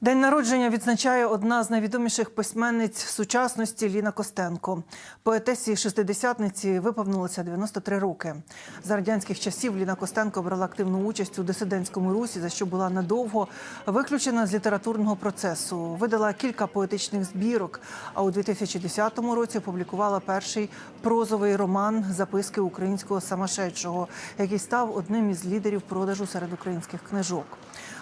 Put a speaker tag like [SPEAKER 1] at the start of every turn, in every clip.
[SPEAKER 1] День народження відзначає одна з найвідоміших письменниць сучасності Ліна Костенко. Поетесі шестидесятниці виповнилося 93 роки. За радянських часів Ліна Костенко брала активну участь у дисидентському русі, за що була надовго виключена з літературного процесу. Видала кілька поетичних збірок. А у 2010 році опублікувала перший прозовий роман Записки українського самошедшого, який став одним із лідерів продажу серед українських книжок.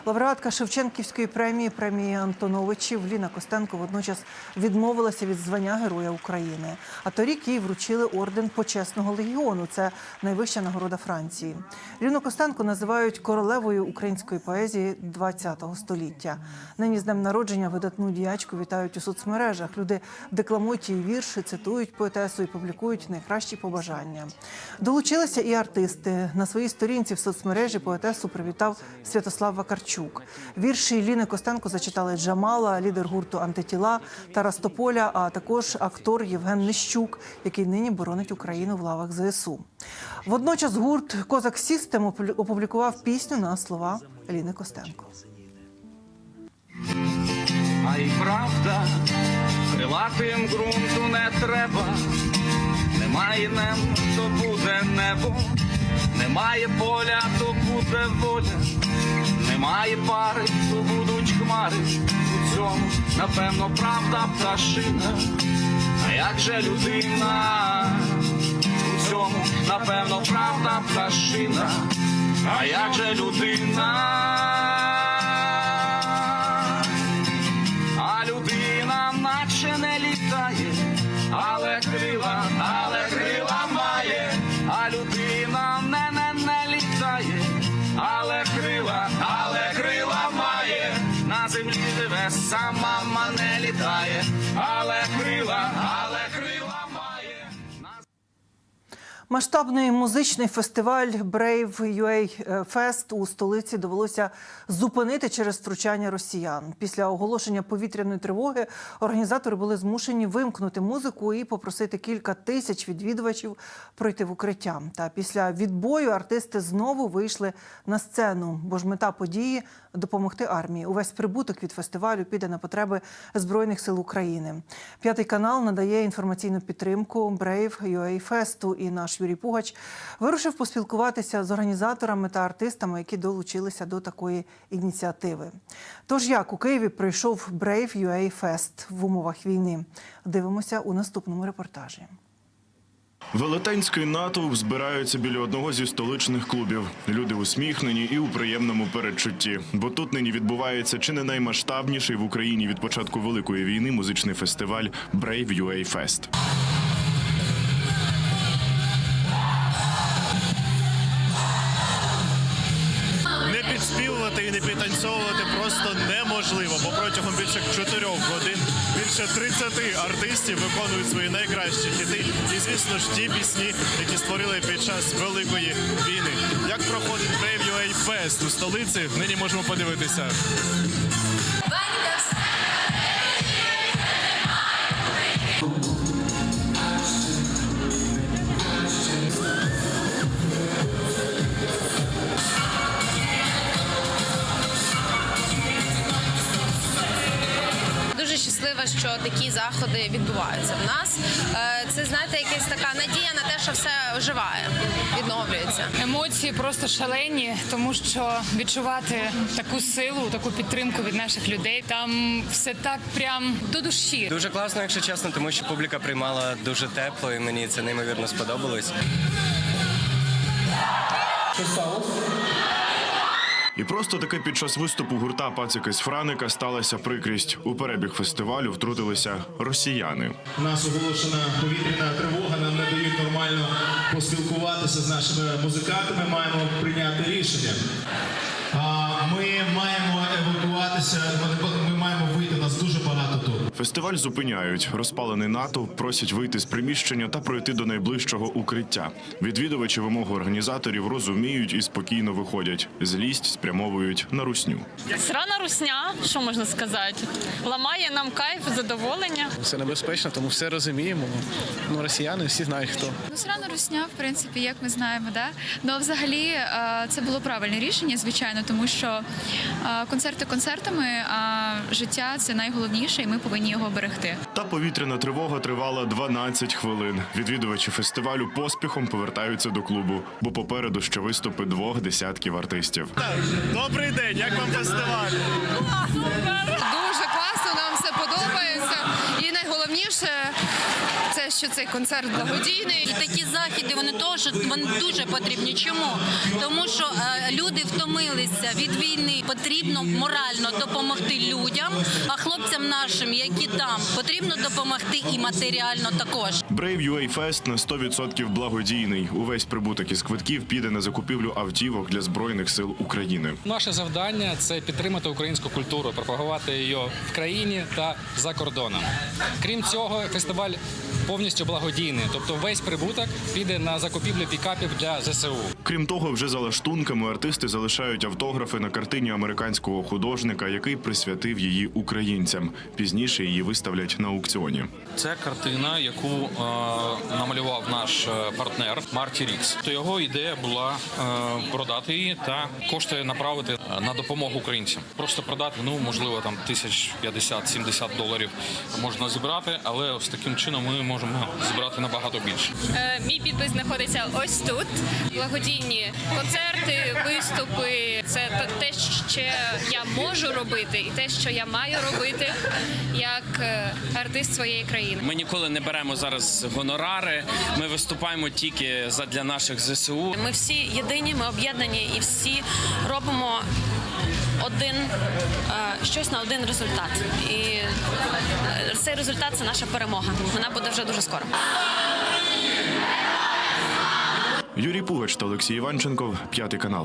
[SPEAKER 1] Лауреатка Шевченківської премії премії Антоновичів Ліна Костенко водночас відмовилася від звання Героя України. А торік їй вручили орден почесного легіону. Це найвища нагорода Франції. Ліну Костенко називають королевою української поезії ХХ століття. Нині з днем народження видатну діячку вітають у соцмережах. Люди декламують її вірші, цитують поетесу і публікують найкращі побажання. Долучилися і артисти. На своїй сторінці в соцмережі поетесу привітав Святослав Вакарчук. Вірші Ліни Костенко зачитали Джамала, лідер гурту Антитіла Тарас Тополя, а також актор Євген Нищук, який нині боронить Україну в лавах ЗСУ. Водночас гурт Козак Сістем опублікував пісню на слова Ліни Костенко.
[SPEAKER 2] А й правда, крилатим ґрунту не треба, немає небо, то буде небо, немає поля, то буде воля, немає пари, то будуть хмари. У цьому, напевно, правда пташина. А як же людина? У цьому, напевно, правда пташина. А як же людина? Sama.
[SPEAKER 1] Масштабний музичний фестиваль Brave UA Fest у столиці довелося зупинити через втручання росіян. Після оголошення повітряної тривоги організатори були змушені вимкнути музику і попросити кілька тисяч відвідувачів пройти в укриття. Та після відбою артисти знову вийшли на сцену, бо ж мета події допомогти армії. Увесь прибуток від фестивалю піде на потреби збройних сил України. П'ятий канал надає інформаційну підтримку Brave UA Festу і наш Юрій Пугач вирушив поспілкуватися з організаторами та артистами, які долучилися до такої ініціативи. Тож як у Києві пройшов Brave UA Fest в умовах війни? Дивимося у наступному репортажі.
[SPEAKER 3] Велетенський натовп збираються біля одного зі столичних клубів. Люди усміхнені і у приємному передчутті. Бо тут нині відбувається чи не наймасштабніший в Україні від початку великої війни музичний фестиваль Brave UA Fest.
[SPEAKER 4] І не підтанцьовувати просто неможливо, бо протягом більше чотирьох годин більше 30 артистів виконують свої найкращі хіти. І звісно ж ті пісні, які створили під час великої війни. Як проходить Brave UA Fest у столиці? Нині можемо подивитися.
[SPEAKER 5] Щаслива, що такі заходи відбуваються в нас. Е, Це знаєте, якась така надія на те, що все оживає, відновлюється.
[SPEAKER 6] Емоції просто шалені, тому що відчувати таку силу, таку підтримку від наших людей там все так прям до душі.
[SPEAKER 7] Дуже класно, якщо чесно, тому що публіка приймала дуже тепло, і мені це неймовірно сподобалось.
[SPEAKER 3] І просто таки під час виступу гурта Пацики з Франика сталася прикрість. У перебіг фестивалю втрутилися росіяни.
[SPEAKER 8] У нас оголошена повітряна тривога, нам не дають нормально поспілкуватися з нашими музикантами, маємо прийняти рішення. А, Ми маємо евакуатися, ми- ми маємо вийти, нас дуже багато тут.
[SPEAKER 3] Фестиваль зупиняють. Розпалений натовп просять вийти з приміщення та пройти до найближчого укриття. Відвідувачі вимогу організаторів розуміють і спокійно виходять. Злість спрямовують на русню.
[SPEAKER 9] Срана русня, що можна сказати, ламає нам кайф, задоволення.
[SPEAKER 10] Це небезпечно, тому все розуміємо. Ну, росіяни всі знають хто.
[SPEAKER 11] Ну, срана русня, в принципі, як ми знаємо, да? Ну, взагалі, е, це було правильне рішення, звичайно, тому що е, концерти концертами, а життя це найголовніше, і ми повинні його берегти.
[SPEAKER 3] Та повітряна тривога тривала 12 хвилин. Відвідувачі фестивалю поспіхом повертаються до клубу, бо попереду ще виступи двох десятків артистів.
[SPEAKER 4] Добрий день, як вам фестиваль?
[SPEAKER 12] Дуже класно, нам все подобається. І найголовніше це, що цей концерт благодійний.
[SPEAKER 13] І такі заходи вони теж вони дуже потрібні. Чому? Тому що е, люди втомилися від війни. Потрібно морально допомогти людям, а хлопцям нашим, які там, потрібно допомогти і матеріально також.
[SPEAKER 3] Brave UA Fest на 100% благодійний. Увесь прибуток із квитків піде на закупівлю автівок для збройних сил України.
[SPEAKER 14] Наше завдання це підтримати українську культуру, пропагувати її в країні та за кордоном. Крім цього, фестиваль повністю благодійний, тобто весь прибуток піде на закупівлю пікапів для ЗСУ.
[SPEAKER 3] Крім того, вже за лаштунками артисти залишають автографи на картині американського художника, який присвятив її українцям. Пізніше її виставлять на аукціоні.
[SPEAKER 14] Це картина, яку е, намалював наш е, партнер Марті Рікс. То його ідея була е, продати її та кошти направити е, на допомогу українцям. Просто продати, ну можливо, там тисяч 50-70 доларів можна зібрати, але ось таким чином ми можемо зібрати набагато більше.
[SPEAKER 9] Е, Мій підпис знаходиться ось тут. Благодійні концерти, виступи. Це те, що я можу робити, і те, що я маю робити як е, артист своєї країни.
[SPEAKER 2] Ми ніколи не беремо зараз гонорари. Ми виступаємо тільки задля наших ЗСУ.
[SPEAKER 13] Ми всі єдині, ми об'єднані і всі робимо один е, щось на один результат. І е, цей результат це наша перемога. Вона буде вже дуже скоро.
[SPEAKER 3] Юрій Пугач та Олексій Іванченков, п'ятий канал.